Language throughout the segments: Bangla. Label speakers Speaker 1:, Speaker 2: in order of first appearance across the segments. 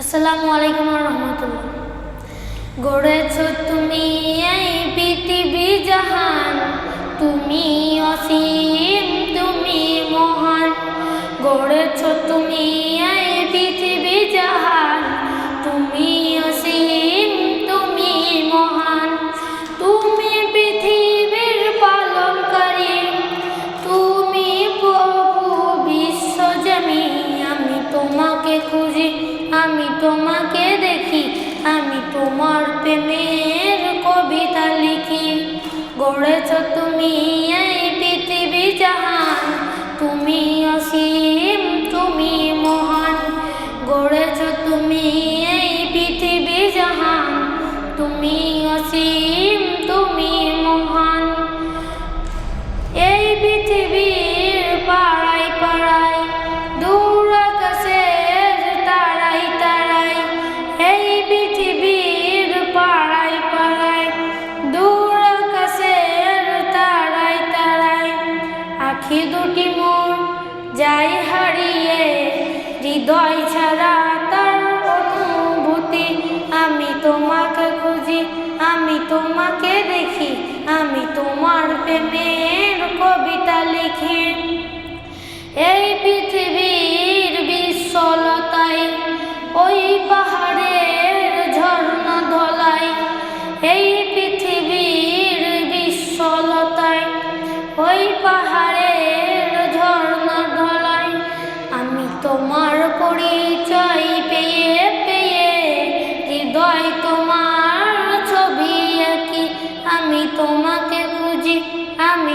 Speaker 1: আসসালামু আলাইকুম রহমতুল্লাহ। গড়েছ তুমি এই পৃথিবী জাহান, তুমি অসীম, তুমি মহান। গড়েছ তুমি এই পৃথিবী জাহান, তুমি অসীম, তুমি মহান। তুমি পৃথিবীর পালনকারী, তুমি প্রভু বিশ্বজনী আমি তোমাকে খুঁজি। আমি তোমাকে দেখি আমি তোমার প্রেমের কবিতা লিখি। গড়েছ তুমি আখি দুটি মোর যাই হারিয়ে হৃদয় ছাড়া তার অনুভূতি। আমি তোমাকে খুঁজি, আমি তোমাকে দেখি, আমি তোমার প্রেমের কবিতা লিখি। এই পৃথিবীর বিশ্বলতায় ওই পাহাড়ের ঝর্ণা ধলাই এই পৃথিবীর বিশ্বলতায় ওই পাহাড়ের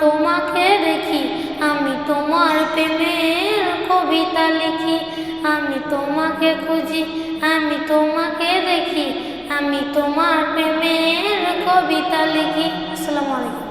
Speaker 1: তোমাকে দেখি, আমি তোমার প্রেমের কবিতা লিখি। আমি তোমাকে খুঁজি, আমি তোমাকে দেখি, আমি তোমার প্রেমের কবিতা লিখি। আসসালামু আলাইকুম।